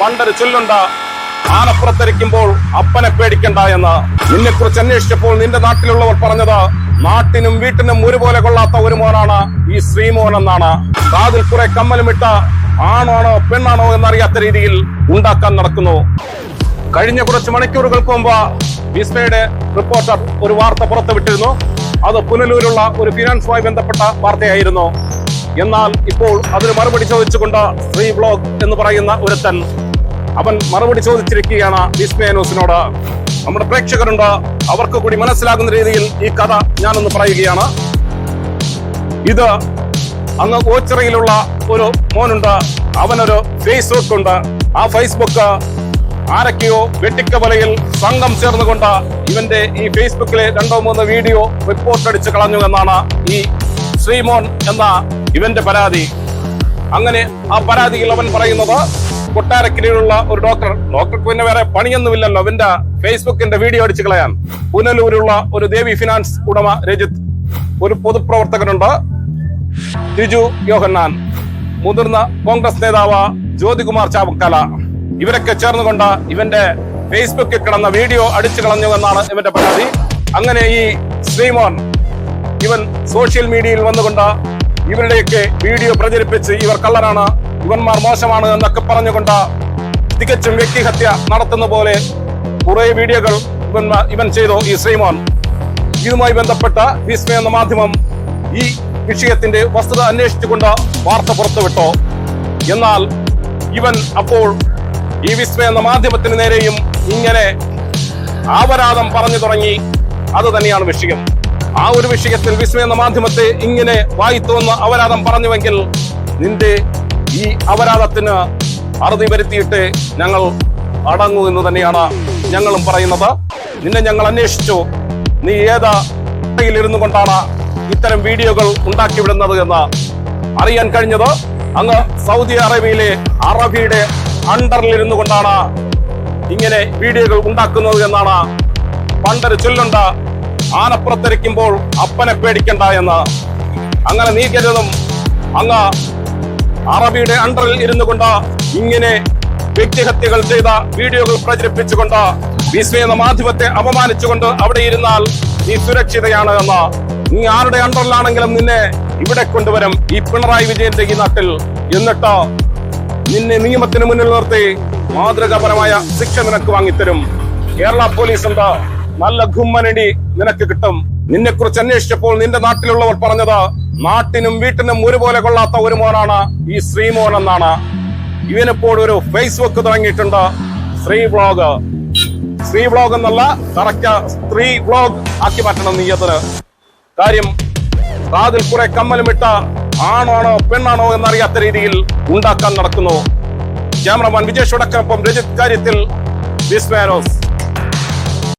പണ്ടൊരു ചൊല്ലുണ്ട് ആനപ്പുറത്തിരിക്കുമ്പോൾ അപ്പനെ പേടിക്കണ്ട എന്ന്. നിന്നെ കുറിച്ച് അന്വേഷിച്ചപ്പോൾ നിന്റെ നാട്ടിലുള്ളവർ പറഞ്ഞത് നാട്ടിനും വീട്ടിനും ഒരുപോലെ കൊള്ളാത്ത ഒരു മോനാണ് ഈ ശ്രീമോൻ എന്നാണ്. കാതിൽ കുറെ കമ്മലുമിട്ട ആണാണോ പെണ്ണാണോ എന്നറിയാത്ത രീതിയിൽ ഉണ്ടാക്കാൻ നടക്കുന്നു. കഴിഞ്ഞ കുറച്ച് മണിക്കൂറുകൾക്ക് മുമ്പ് വിസ്മയുടെ റിപ്പോർട്ടർ ഒരു വാർത്ത പുറത്തുവിട്ടിരുന്നു. അത് പുനലൂരുള്ള ഒരു ഫിനാൻസുമായി ബന്ധപ്പെട്ട വാർത്തയായിരുന്നു. എന്നാൽ ഇപ്പോൾ അതിന് മറുപടി ചോദിച്ചുകൊണ്ട് ശ്രീ ബ്ലോഗ് എന്ന് പറയുന്ന ഒരുത്തൻ അവൻ മറുപടി ചോദിച്ചിരിക്കുകയാണ് വിസ്മയ ന്യൂസിനോട്. നമ്മുടെ പ്രേക്ഷകരുണ്ട് അവർക്ക് കൂടി മനസ്സിലാകുന്ന രീതിയിൽ ഈ കഥ ഞാനൊന്ന് പറയുകയാണ്. ഇത് അങ്ങ് ഓച്ചിറയിലുള്ള ഒരു മോനുണ്ട് അവനൊരു ഫേസ്ബുക്ക് ഉണ്ട് ആ ഫേസ്ബുക്ക് ആരൊക്കെയോ വെട്ടിക്കവലയിൽ സംഘം ചേർന്നുകൊണ്ട് ഇവന്റെ ഈ ഫേസ്ബുക്കിലെ രണ്ടോ മൂന്നോ വീഡിയോ റിപ്പോർട്ട് അടിച്ച് കളഞ്ഞു എന്നാണ് ഈ ശ്രീമോൻ എന്ന ഇവന്റെ പരാതി. അങ്ങനെ ആ പരാതിയിൽ അവൻ പറയുന്നത് കൊട്ടാരക്കരയിലുള്ള ഒരു ഡോക്ടർ. ഡോക്ടർക്ക് പിന്നെ വേറെ പണിയൊന്നുമില്ലല്ലോ. അവന്റെ ഫേസ്ബുക്കിന്റെ വീഡിയോ അടിച്ചു കളയാൻ. പുനലൂരുള്ള ഒരു ദേവി ഫിനാൻസ് ഉടമ രജിത്. ഒരു പൊതുപ്രവർത്തകനുണ്ട്. രിജു യോഹന്നാൻ. മുതിർന്ന കോൺഗ്രസ് നേതാവ് ജ്യോതികുമാർ ചാവക്കാല. ഇവരൊക്കെ ചേർന്നുകൊണ്ട് ഇവന്റെ ഫേസ്ബുക്കിൽ കിടന്ന വീഡിയോ അടിച്ചു കളഞ്ഞു എന്നാണ് ഇവന്റെ പരാതി. അങ്ങനെ ഈ ശ്രീമോൻ ഇവൻ സോഷ്യൽ മീഡിയയിൽ വന്നുകൊണ്ട് ഇവരുടെയൊക്കെ വീഡിയോ പ്രചരിപ്പിച്ച് ഇവർ കള്ളനാണ് ഇവന്മാർ മോശമാണ് എന്നൊക്കെ പറഞ്ഞുകൊണ്ട് തികച്ചും വ്യക്തിഹത്യ നടത്തുന്ന പോലെ കുറെ വീഡിയോകൾ ഇവൻ ഇവൻ ചെയ്തു ഈ ശ്രീമോൻ. ഇതുമായി ബന്ധപ്പെട്ട വിസ്മയ എന്ന മാധ്യമം ഈ വിഷയത്തിന്റെ വസ്തുത അന്വേഷിച്ചുകൊണ്ട് വാർത്ത പുറത്തുവിട്ടു. എന്നാൽ ഇവൻ അപ്പോൾ ഈ വിസ്മയ എന്ന മാധ്യമത്തിന് നേരെയും ഇങ്ങനെ ആപരാധം പറഞ്ഞു തുടങ്ങി. അത് തന്നെയാണ് വിഷയം. ആ ഒരു വിഷയത്തിൽ വിസ്മയ എന്ന മാധ്യമത്തെ ഇങ്ങനെ വായിത്തുവെന്ന് അപരാധം പറഞ്ഞുവെങ്കിൽ നിന്റെ ഈ അപരാധത്തിന് അറുതി വരുത്തിയിട്ട് ഞങ്ങൾ അടങ്ങൂ എന്ന് തന്നെയാണ് ഞങ്ങളും പറയുന്നത്. നിന്നെ ഞങ്ങൾ അന്വേഷിച്ചു. നീ ഏത് കൊണ്ടാണ് ഇത്തരം വീഡിയോകൾ ഉണ്ടാക്കി വിടുന്നത് എന്ന് അറിയാൻ കഴിഞ്ഞത്. അങ്ങ് സൗദി അറേബ്യയിലെ അറബിയുടെ അണ്ടറിലിരുന്നു കൊണ്ടാണ് ഇങ്ങനെ വീഡിയോകൾ ഉണ്ടാക്കുന്നത് എന്നാണ് പണ്ടൊരു ചൊല്ലുണ്ട്. ആനപ്പുറത്തിരിക്കുമ്പോൾ അപ്പനെ പേടിക്കണ്ട എന്ന്. അങ്ങനെ നീ കരുതും. അങ്ങ് അറബിയുടെ അണ്ടറിൽ ഇരുന്നു കൊണ്ട് ഇങ്ങനെ വ്യക്തിഹത്യകൾ ചെയ്ത വീഡിയോകൾ പ്രചരിപ്പിച്ചുകൊണ്ട് വിസ്മയ എന്ന മാധ്യമത്തെ അപമാനിച്ചുകൊണ്ട് അവിടെ ഇരുന്നാൽ നീ സുരക്ഷിതയാണ് എന്ന് നീ ആരുടെ അണ്ടറിലാണെങ്കിലും നിന്നെ ഇവിടെ കൊണ്ടുവരും. ഈ പിണറായി വിജയന്റെ ഈ നാട്ടിൽ എന്നിട്ട് നിന്നെ നിയമത്തിന് മുന്നിൽ നിർത്തി മാതൃകാപരമായ ശിക്ഷ നിനക്ക് വാങ്ങിത്തരും. കേരള പോലീസ് എന്താ നല്ല ഗുമ്മനടി നിനക്ക് കിട്ടും. നിന്നെ കുറിച്ച് അന്വേഷിച്ചപ്പോൾ നിന്റെ നാട്ടിലുള്ളവർ പറഞ്ഞത് നാട്ടിനും വീട്ടിനും ഒരുപോലെ കൊള്ളാത്ത ഒരു മോനാണ് ഈ ശ്രീമോൻ എന്നാണ്. ഇവനിപ്പോൾ ഒരു ഫേസ്ബുക്ക് തുടങ്ങിയിട്ടുണ്ട്. ശ്രീ ബ്ലോഗ് സ്ത്രീ ബ്ലോഗ് എന്നല്ല കറക്റ്റ് സ്ത്രീ ബ്ലോഗ് ആക്കി മാറ്റണം നീയത്തിന് കാര്യം കാതിൽ കുറെ കമ്മലുമിട്ട ആണാണോ പെണ്ണാണോ എന്നറിയാത്ത രീതിയിൽ ഉണ്ടാക്കാൻ നടക്കുന്നു. ക്യാമറമാൻ വിജേഷ് ഉടക്കൊപ്പം രജിത് കാര്യത്തിൽ വിസ്മയാനോസ്